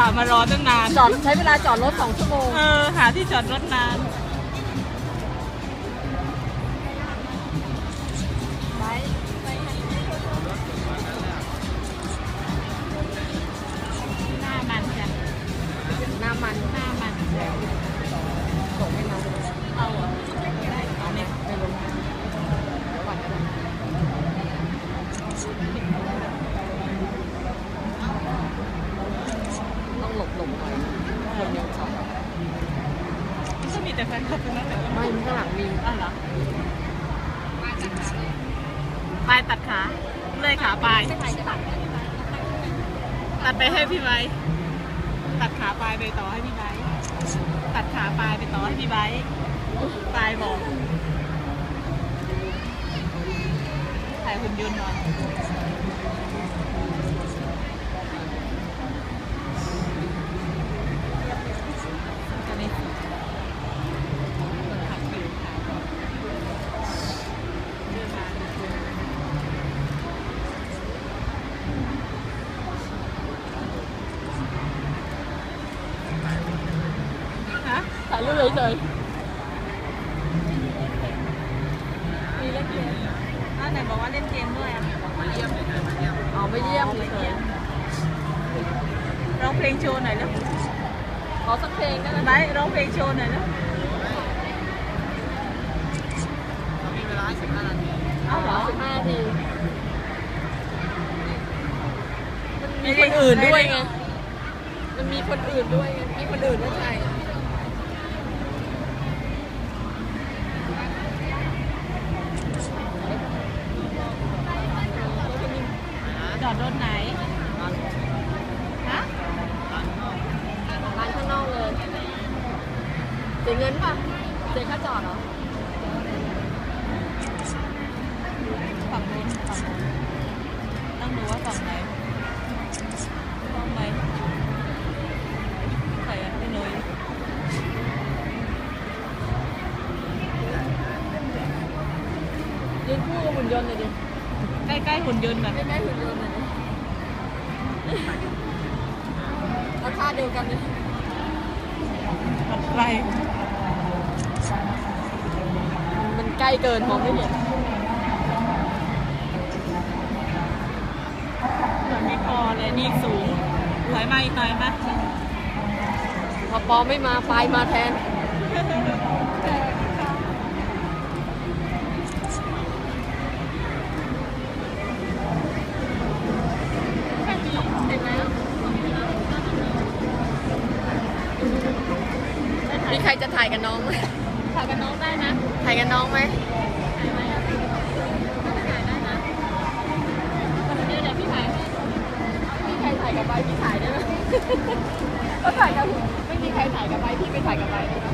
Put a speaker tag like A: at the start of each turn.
A: ส่าห์มารอตั้งนาน
B: จอดใช้เวลาจอดรถสองชั่วโมง
A: เออ หาที่จอดรถนาน
B: ไป
A: หน้ามันจ้ะ
B: น้ำมัน
A: หน้ามัน แต่แฟนคลับตรงนั้นแหละ
B: ไม่มีข้างหลังมี
A: อ้าวเหรอปลายตัดขาเลยขาปลายตัดไปให้พี่ไว้ตัดขาปลายไปต่อให้พี่ไว้ตัดขาปลายไปต่อให้พี่ไว้ปลายบอกถ่ายหุ่นยนต์หน่อยก็นี่หักอยู่ขาเดินมาดูคุณฮะ
B: ถ่ายรูปเฉย
A: มีเล่นเกมอ้าวไหนบอกว่าเล่นเกมด้วยอะ
B: ๆเอาไม่เยี่ยม
A: อ๋อ
B: เฉ
A: เยี่
B: ย
A: ยมร้องเพลงโชว์หน่อยแล้ว
B: ๆขอสักเพลงก็ได้
A: ไบร์ทร้องเพลงโชว์หน่อยแล้ว
C: มีเวลา15นาที
A: เอาเหรอ
B: สิบห้านาที
A: ไม่
B: มี
A: ได้
B: คนอื่นด้วยไงมันมีคนอื่นด้วยไงมีคนอื่นนั่นไง
A: จอดรถไหนฮะ
B: ร้านข้างนอกเลยเสียเงินป่ะเสียค่าจอดเหรอ
A: ฝั่งนู้นฝั่งนู้นต้องดูว่าฝั่งไหนต้องไหมใส่อะพี่นุ้ย
B: ยืนคู่กับหุ่นยนต์เลยดิ
A: ใกล้ๆหุ่นยนต์แบบ
B: ใกล้ๆหุ่นยนต์เลยดิเอาท่าเดียวกันเลย
A: ไกล
B: มันใกล้เกินมองไม่เห็น
A: เหมือนมีคอเลยนี่สูงถอยมาอีกหน่อยไหม
B: พอปอไม่มาปลายมาแทน มีใครจะถ่ายกับน้องไหม
A: ถ่ายกับน้องได้นะ
B: ถ่ายกับน้องไหม
A: ถ่ายไหมถ่ายได้นะเดี๋ยวเดี๋ยวพี่ถ่ายให้
B: มีใครถ่ายกับใบพี่ถ่ายได้ไหมก็ถ่ายกับไม่มีใครถ่ายกับใบพี่ไปถ่ายกับใบได้ไหม